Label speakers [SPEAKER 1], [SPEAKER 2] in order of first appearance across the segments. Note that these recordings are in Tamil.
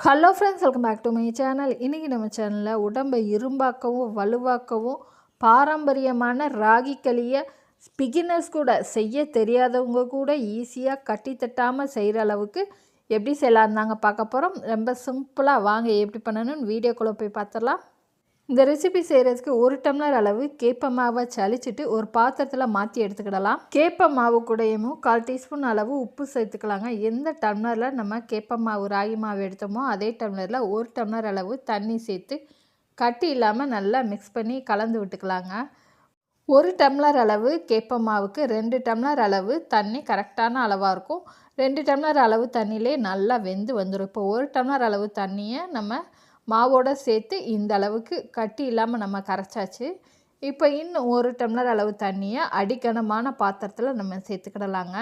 [SPEAKER 1] Hello friends welcome back to my channel இன்றைக்கி நம்ம சேனலில் உடம்பை இரும்பாக்கவும் வலுவாக்கவும் பாரம்பரியமான ராகி களியை பிகினர்ஸ் கூட செய்ய தெரியாதவங்க கூட ஈஸியாக கட்டி தட்டாமல் செய்கிற அளவுக்கு எப்படி செய்யலாம் தாங்க பார்க்க போகிறோம் ரொம்ப சிம்பிளாக வாங்க எப்படி பண்ணணும்னு வீடியோக்குள்ளே போய் பார்த்துடலாம். இந்த ரெசிபி செய்கிறதுக்கு ஒரு டம்ளர் அளவு கேப்ப மாவை சலிச்சிட்டு ஒரு பாத்திரத்தில் மாற்றி எடுத்துக்கிடலாம். கேப்ப மாவு கூடயும் கால் டீஸ்பூன் அளவு உப்பு சேர்த்துக்கலாங்க. எந்த டம்ளரில் நம்ம கேப்ப மாவு ராகி மாவு எடுத்தோமோ அதே டம்ளரில் ஒரு டம்ளர் அளவு தண்ணி சேர்த்து கட்டி இல்லாமல் நல்லா மிக்ஸ் பண்ணி கலந்து விட்டுக்கலாங்க. ஒரு டம்ளர் அளவு கேப்ப மாவுக்கு ரெண்டு டம்ளர் அளவு தண்ணி கரெக்டான அளவாக இருக்கும். ரெண்டு டம்ளர் அளவு தண்ணியிலே நல்லா வெந்து வந்துடும் இப்போ ஒரு டம்ளர் அளவு தண்ணியை நம்ம மாவோடு சேர்த்து இந்த அளவுக்கு கட்டி இல்லாமல் நம்ம கரைச்சாச்சு. இப்போ இன்னும் ஒரு டம்ளர் அளவு தண்ணியை அடிக்கணமான பாத்திரத்தில் நம்ம சேர்த்துக்கிடலாங்க.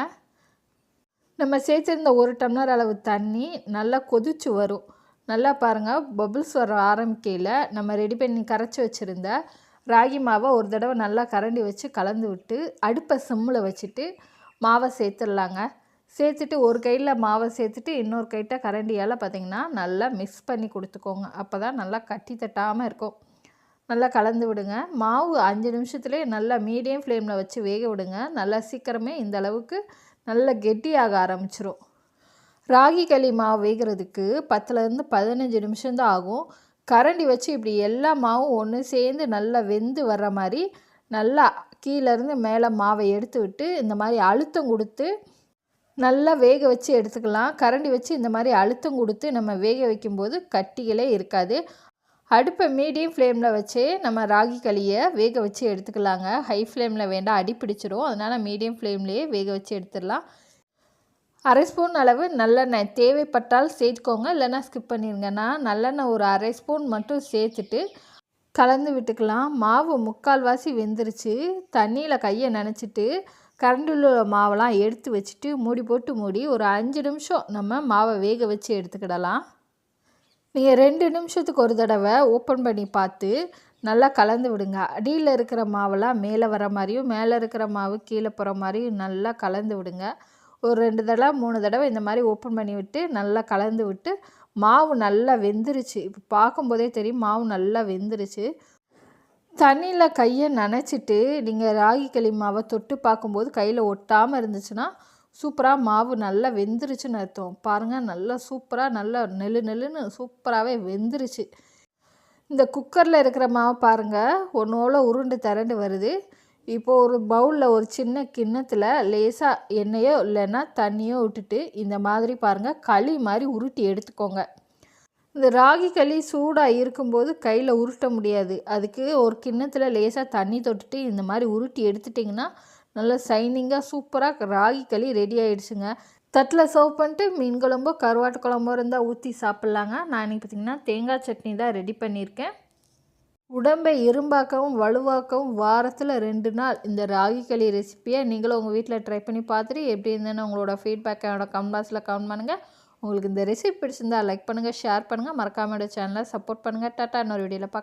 [SPEAKER 1] நம்ம சேர்த்துருந்த ஒரு டம்ளர் அளவு தண்ணி நல்லா கொதிச்சு வரும். நல்லா பாருங்கள் பபுள்ஸ் வர ஆரம்பிக்கையில் நம்ம ரெடி பண்ணி கரைச்சி வச்சுருந்த ராகி மாவை ஒரு தடவை நல்லா கரண்டி வச்சு கலந்து விட்டு அடுப்பை சிம்மில் வச்சுட்டு மாவை சேர்த்துடலாங்க. சேர்த்துட்டு ஒரு கையில் மாவை சேர்த்துட்டு இன்னொரு கைட்ட கரண்டியால் பார்த்திங்கன்னா நல்லா மிக்ஸ் பண்ணி கொடுத்துக்கோங்க. அப்போ தான் நல்லா கட்டி தட்டாமல் இருக்கும். நல்லா கலந்து விடுங்க. மாவு அஞ்சு நிமிஷத்துலேயே நல்லா மீடியம் ஃப்ளேமில் வச்சு வேக விடுங்க. நல்லா சீக்கிரமே இந்த அளவுக்கு நல்லா கெட்டியாக ஆரம்பிச்சிரும். ராகி களி மாவு வேகிறதுக்கு பத்துலேருந்து பதினஞ்சு நிமிஷம்தான் ஆகும். கரண்டி வச்சு இப்படி எல்லா மாவும் ஒன்று சேர்ந்து நல்லா வெந்து வர்ற மாதிரி நல்லா கீழேருந்து மேலே மாவை எடுத்து விட்டு இந்த மாதிரி அழுத்தம் கொடுத்து நல்லா வேக வச்சு எடுத்துக்கலாம். கரண்டி வச்சு இந்த மாதிரி அழுத்தம் கொடுத்து நம்ம வேக வைக்கும்போது கட்டிகளே இருக்காது. அடுப்பை மீடியம் ஃப்ளேமில் வச்சே நம்ம ராகி களியை வேக வச்சு எடுத்துக்கலாங்க. ஹை ஃப்ளேமில் வேண்டாம் அடி பிடிச்சிரும். அதனால் மீடியம் ஃப்ளேம்லேயே வேக வச்சு எடுத்துடலாம். அரை ஸ்பூன் அளவு நல்லெண்ணெய். தேவைப்பட்டால் சேர்த்துக்கோங்க. இல்லைன்னா ஸ்கிப் பண்ணிடுங்க நான் நல்லெண்ணெய் ஒரு அரை ஸ்பூன் மட்டும் சேர்த்துட்டு கலந்து விட்டுக்கலாம். மாவு முக்கால்வாசி வெந்துருச்சு. தண்ணியில் கையை நினச்சிட்டு கரண்டில் உள்ள மாவெல்லாம் எடுத்து வச்சுட்டு மூடி போட்டு மூடி ஒரு அஞ்சு நிமிஷம் நம்ம மாவை வேக வச்சு எடுத்துக்கிடலாம். நீங்கள் ரெண்டு நிமிஷத்துக்கு ஒரு தடவை ஓப்பன் பண்ணி பார்த்து நல்லா கலந்து விடுங்க. அடியில் இருக்கிற மாவெல்லாம் மேலே வர மாதிரியும் மேலே இருக்கிற மாவு கீழே போகிற மாதிரியும் நல்லா கலந்து விடுங்க. ஒரு ரெண்டு தடவை மூணு தடவை இந்த மாதிரி ஓப்பன் பண்ணி விட்டு நல்லா கலந்து விட்டு மாவு நல்லா வெந்துருச்சு. இப்போ பார்க்கும்போதே தெரியும் மாவு நல்லா வெந்துருச்சு. தண்ணியில் கையை நனைச்சிட்டு நீங்கள் ராகி களி மாவை தொட்டு பார்க்கும்போது கையில் ஒட்டாமல் இருந்துச்சுன்னா சூப்பராக மாவு நல்லா வெந்துருச்சுன்னு அர்த்தம். பாருங்கள் நல்லா சூப்பராக நல்லா நெல்லு நெல்லுன்னு சூப்பராகவே வெந்துருச்சு. இந்த குக்கரில் இருக்கிற மாவு பாருங்கள் ஒன்றோல உருண்டு திரண்டு வருது. இப்போது ஒரு பவுலில் ஒரு சின்ன கிண்ணத்தில் லேசாக எண்ணெயோ இல்லைன்னா தண்ணியோ விட்டுட்டு இந்த மாதிரி பாருங்கள் களி மாதிரி உருட்டி எடுத்துக்கோங்க. இந்த ராகி களி சூடாக இருக்கும்போது கையில் உருட்ட முடியாது. அதுக்கு ஒரு கிண்ணத்தில் லேசாக தண்ணி தொட்டுட்டு இந்த மாதிரி உருட்டி எடுத்துட்டிங்கன்னா நல்லா சைனிங்காக சூப்பராக ராகி களி ரெடி ஆகிடுச்சுங்க தட்டில் சர்வ் பண்ணிட்டு மீன் குழம்போ கருவாட்டு குழம்போ இருந்தால் ஊற்றி சாப்பிட்லாங்க. நான் இன்றைக்கி பார்த்திங்கன்னா தேங்காய் சட்னி தான் ரெடி பண்ணியிருக்கேன். உடம்பை இரும்பாக்கவும் வலுவாக்கவும் வாரத்தில் ரெண்டு நாள் இந்த ராகி களி ரெசிப்பியை நீங்களும் உங்கள் வீட்டில் ட்ரை பண்ணி பார்த்துட்டு எப்படி இருந்தேன்னு உங்களோட ஃபீட்பேக்கை என்னோட கமெண்ட் பாக்ஸில் கமெண்ட் பண்ணுங்கள் உங்களுக்கு இந்த ரெசிபி பிடிச்சிருந்தா லைக் பண்ணுங்கள் ஷேர் பண்ணுங்கள் மறக்காமல் சேனலை சப்போர்ட் பண்ணுங்கள் டாட்டா இன்னொரு வீடியோவில் பார்க்க